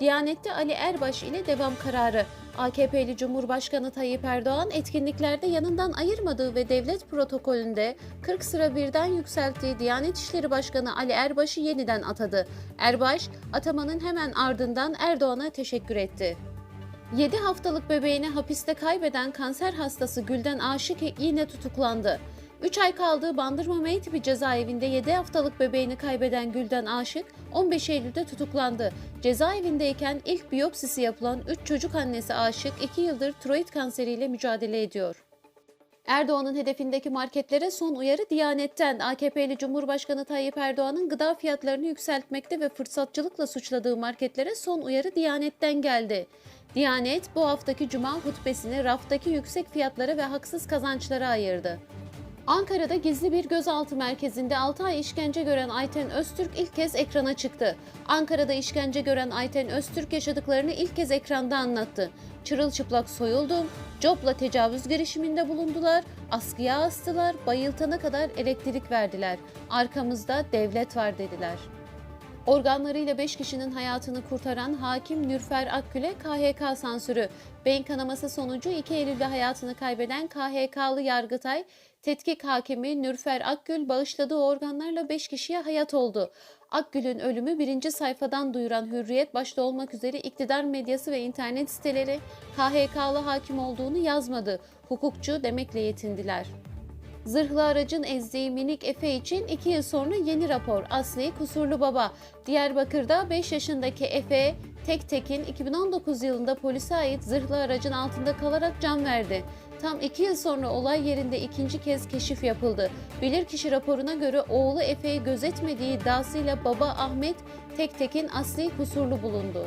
Diyanet'te Ali Erbaş ile devam kararı. AKP'li Cumhurbaşkanı Tayyip Erdoğan etkinliklerde yanından ayırmadığı ve devlet protokolünde 40 sıra birden yükselttiği Diyanet İşleri Başkanı Ali Erbaş'ı yeniden atadı. Erbaş, atamanın hemen ardından Erdoğan'a teşekkür etti. 7 haftalık bebeğini hapiste kaybeden kanser hastası Gülden Aşık yine tutuklandı. 3 ay kaldığı Bandırma M tipi cezaevinde 7 haftalık bebeğini kaybeden Gülden Aşık 15 Eylül'de tutuklandı. Cezaevindeyken ilk biyopsisi yapılan 3 çocuk annesi Aşık 2 yıldır tiroid kanseriyle mücadele ediyor. Erdoğan'ın hedefindeki marketlere son uyarı Diyanet'ten. AKP'li Cumhurbaşkanı Tayyip Erdoğan'ın gıda fiyatlarını yükseltmekte ve fırsatçılıkla suçladığı marketlere son uyarı Diyanet'ten geldi. Diyanet bu haftaki cuma hutbesini raftaki yüksek fiyatlara ve haksız kazançlara ayırdı. Ankara'da gizli bir gözaltı merkezinde 6 ay işkence gören Ayten Öztürk ilk kez ekrana çıktı. Ankara'da işkence gören Ayten Öztürk yaşadıklarını ilk kez ekranda anlattı. Çırılçıplak soyuldum, copla tecavüz girişiminde bulundular, askıya astılar, bayıltana kadar elektrik verdiler. Arkamızda devlet var dediler. Organlarıyla 5 kişinin hayatını kurtaran hakim Nürfer Akgül'e KHK sansürü. Beyin kanaması sonucu 2 Eylül'de hayatını kaybeden KHK'lı Yargıtay, tetkik hakimi Nürfer Akgül bağışladığı organlarla 5 kişiye hayat oldu. Akgül'ün ölümü birinci sayfadan duyuran Hürriyet başta olmak üzere iktidar medyası ve internet siteleri KHK'lı hakim olduğunu yazmadı. Hukukçu demekle yetindiler. Zırhlı aracın ezdiği minik Efe için 2 yıl sonra yeni rapor. Asli kusurlu baba. Diyarbakır'da 5 yaşındaki Efe tek tekin 2019 yılında polise ait zırhlı aracın altında kalarak can verdi. Tam 2 yıl sonra olay yerinde ikinci kez keşif yapıldı. Bilirkişi raporuna göre oğlu Efe'yi gözetmediği iddiasıyla baba Ahmet tek tekin asli kusurlu bulundu.